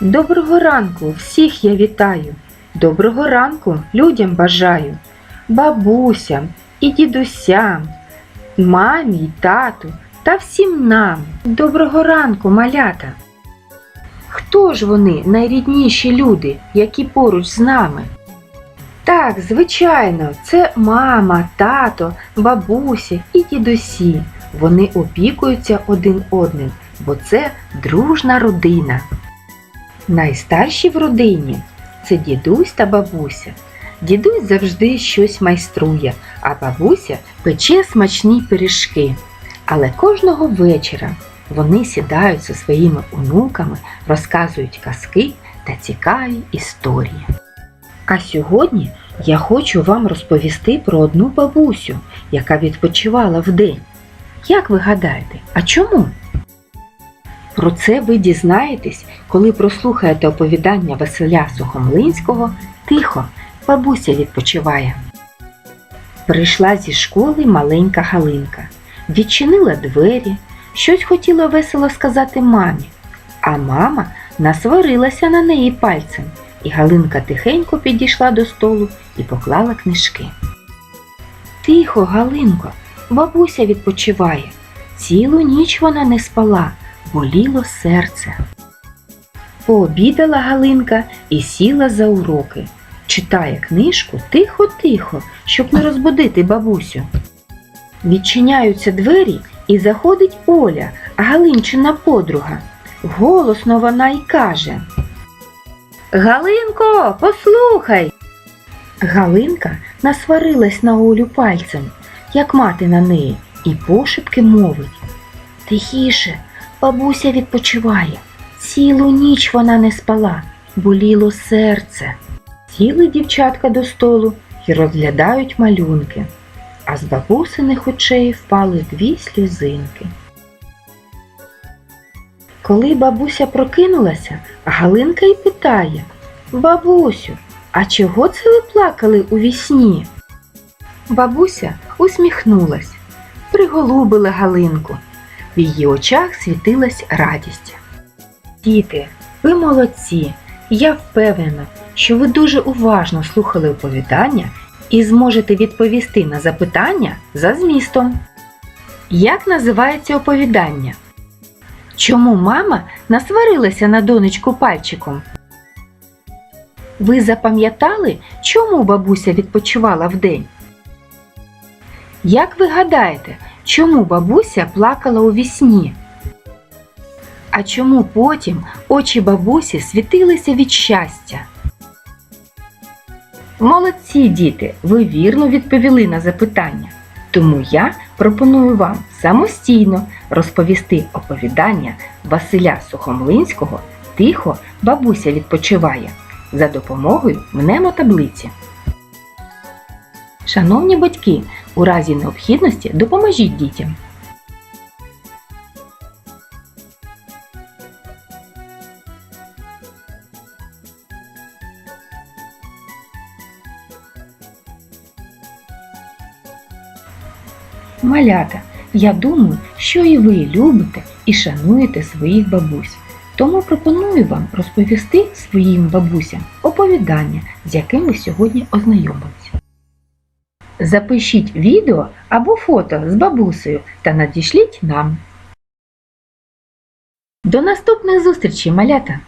Доброго ранку, всіх я вітаю. Доброго ранку людям бажаю, бабусям і дідусям, мамі й тату та всім нам. Доброго ранку, малята. Хто ж вони найрідніші люди, які поруч з нами? Так, звичайно, це мама, тато, бабуся і дідусі. Вони опікуються один одним, бо це дружна родина. Найстарші в родині це дідусь та бабуся. Дідусь завжди щось майструє, а бабуся пече смачні пиріжки. Але кожного вечора вони сідають зі своїми онуками, розказують казки та цікаві історії. А сьогодні я хочу вам розповісти про одну бабусю, яка відпочивала вдень. Як ви гадаєте, а чому? Про це ви дізнаєтесь, коли прослухаєте оповідання Василя Сухомлинського Тихо, бабуся відпочиває. Прийшла зі школи маленька Галинка, відчинила двері, щось хотіла весело сказати мамі, а мама насварилася на неї пальцем, і Галинка тихенько підійшла до столу і поклала книжки. Тихо, Галинко, бабуся відпочиває. Цілу ніч вона не спала боліло серце. Пообідала Галинка і сіла за уроки. Читає книжку тихо-тихо, щоб не розбудити бабусю. Відчиняються двері і заходить Оля, Галинчина подруга. Голосно вона й каже Галинко, послухай. Галинка насварилась на Олю пальцем, як мати на неї, і пошепки мовить Тихіше, Бабуся відпочиває. Цілу ніч вона не спала, боліло серце. Сіли дівчатка до столу і розглядають малюнки, а з бабусиних очей впали дві сльозинки. Коли бабуся прокинулася, Галинка й питає Бабусю, а чого це ви плакали у вісні? Бабуся усміхнулась, приголубила Галинку. В її очах світилась радість. Діти, ви молодці! Я впевнена, що ви дуже уважно слухали оповідання і зможете відповісти на запитання за змістом. Як називається оповідання? Чому мама насварилася на донечку пальчиком? Ви запам'ятали, чому бабуся відпочивала вдень? Як ви гадаєте, чому бабуся плакала у вісні? А чому потім очі бабусі світилися від щастя? Молодці діти, ви вірно відповіли на запитання. Тому я пропоную вам самостійно розповісти оповідання Василя Сухомлинського Тихо бабуся відпочиває за допомогою мнемотаблиці. Шановні батьки, у разі необхідності допоможіть дітям. Малята, я думаю, що і ви любите і шануєте своїх бабусь. Тому пропоную вам розповісти своїм бабусям оповідання, з яким ви сьогодні ознайомилися. Запишіть відео або фото з бабусею та надішліть нам. До наступних зустрічей, малята!